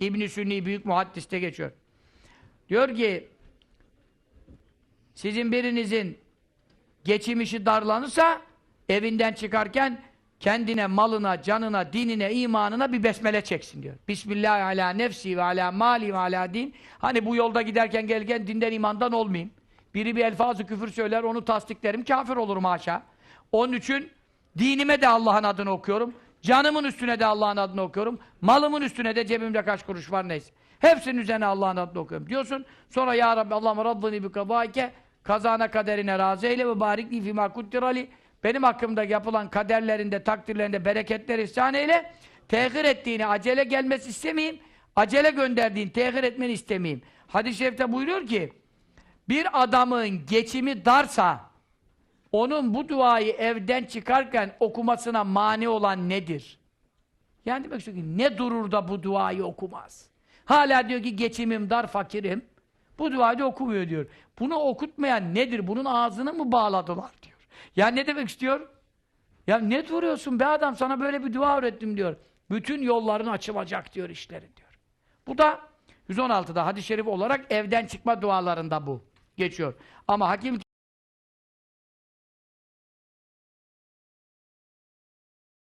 İbn Sünni büyük muhaddiste geçiyor. Diyor ki sizin birinizin geçim işi darlanırsa evinden çıkarken kendine, malına, canına, dinine, imanına bir besmele çeksin diyor. Bismillah ala nefsi ve ala mali ve ala din. Hani bu yolda giderken gelirken dinden imandan olmayayım. Biri bir elfazı küfür söyler, onu tasdiklerim, kafir olurum haşa. Onun için dinime de Allah'ın adını okuyorum. Canımın üstüne de Allah'ın adını okuyorum. Malımın üstüne de cebimde kaç kuruş var neyse. Hepsinin üzerine Allah'ın adını okuyorum. Diyorsun. Sonra ya Rabbi Allah'ım raddini bi kadaike kazana kaderine razı eyle ve barikli fîmâ kuddirali benim hakkımda yapılan kaderlerinde, takdirlerinde bereketler ihsan eyle. Tehir ettiğini, acele gelmesi istemeyeyim. Acele gönderdiğin, tehir etmeni istemeyeyim. Hadis-i şerifte buyuruyor ki bir adamın geçimi darsa onun bu duayı evden çıkarken okumasına mani olan nedir? Yani demek ki ne durur da bu duayı okumaz? Hala diyor ki geçimim dar, fakirim. Bu duayı okumuyor diyor. Bunu okutmayan nedir? Bunun ağzını mı bağladılar diyor. Ya ne demek istiyor? Ya ne duruyorsun be adam sana böyle bir dua öğrettim diyor. Bütün yolların açılacak diyor işlerin diyor. Bu da 116'da hadis-i şerif olarak evden çıkma dualarında bu geçiyor. Ama Hakim